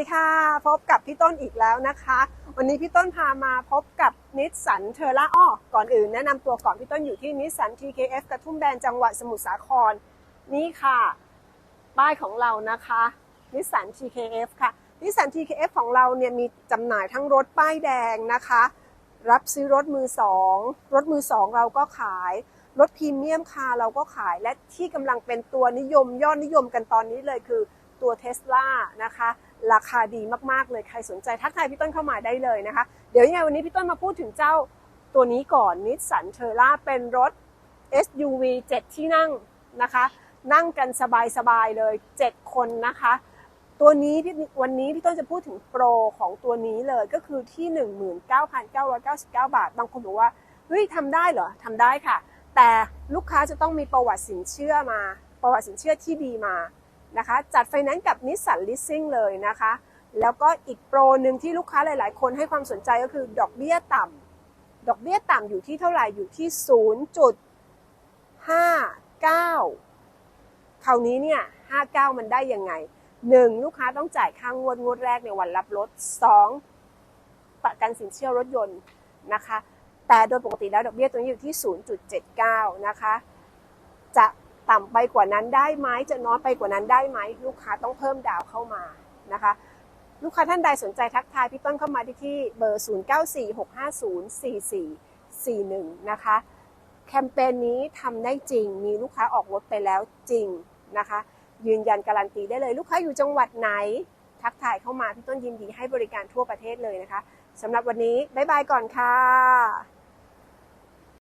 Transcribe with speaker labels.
Speaker 1: สวัสดีค่ะพบกับพี่ต้นอีกแล้วนะคะ วันนี้พี่ต้นพามาพบกับนิสสันเทอร่าอ้อก่อนอื่นแนะนำตัวก่อนพี่ต้นอยู่ที่นิสสัน TKF กระทุ่มแบนจังหวัดสมุทรสาครนี่ค่ะ ป้ายของเรานะคะนิสสัน TKF ค่ะนิสสัน TKF ของเราเนี่ยมีจำหน่ายทั้งรถป้ายแดงนะคะ รับซื้อรถมือสองรถมือสองเราก็ขาย รถพรีเมียมคาร์เราก็ขายและที่กำลังเป็นตัวนิยมยอดนิยมกันตอนนี้เลยคือตัวเทสลานะคะ ราคาดีมากๆเลยใครสนใจทักทายพี่ต้นเข้ามาได้เลยนะคะ เดี๋ยวยังไงวันนี้พี่ต้นมาพูดถึงเจ้าตัวนี้ก่อนนิสสันเทอร่าเป็นรถ SUV 7 ที่นั่งนะคะ นั่งกันสบายๆเลย 7 คนนะคะ ตัวนี้วันนี้พี่ต้นจะพูดถึงโปรของตัวนี้เลยก็คือที่ 19,999 บาท บางคนบอกว่าเฮ้ยทำได้เหรอทำได้ค่ะ แต่ลูกค้าจะต้องมีประวัติสินเชื่อมา ประวัติสินเชื่อที่ดีมา นะคะ จัดไฟแนนซ์กับนิสสันลิสซิ่งเลยนะคะ แล้วก็อีกโปรหนึ่งที่ลูกค้าหลาย ๆ คนให้ความสนใจก็คือดอกเบี้ยต่ำดอกเบี้ยต่ำอยู่ที่เท่าไหร่อยู่ที่ 0.59 คราวนี้เนี่ย 59 มันได้ยังไง 1. ลูกค้าต้องจ่ายค่างวดงวดแรกในวันรับรถ 2. ประกันสินเชื่อรถยนต์นะคะแต่โดยปกติแล้วดอกเบี้ยตัวนี้อยู่ที่ 0.79 นะคะ จะ ต่ำไปกว่านั้นได้ไหมจะน้อยไปกว่านั้นได้ไหมลูกค้าต้องเพิ่มดาวเข้ามานะคะลูกค้าท่านใดสนใจทักทายพี่ต้นเข้ามาที่ที่เบอร์ 0946504441 นะคะ แคมเปญนี้ทำได้จริง มีลูกค้าออกรถไปแล้วจริงนะคะ ยืนยันการันตีได้เลย ลูกค้าอยู่จังหวัดไหน ทักทายเข้ามาพี่ต้นยินดีให้บริการทั่วประเทศเลยนะคะสำหรับวันนี้ บ๊ายบายก่อนค่ะ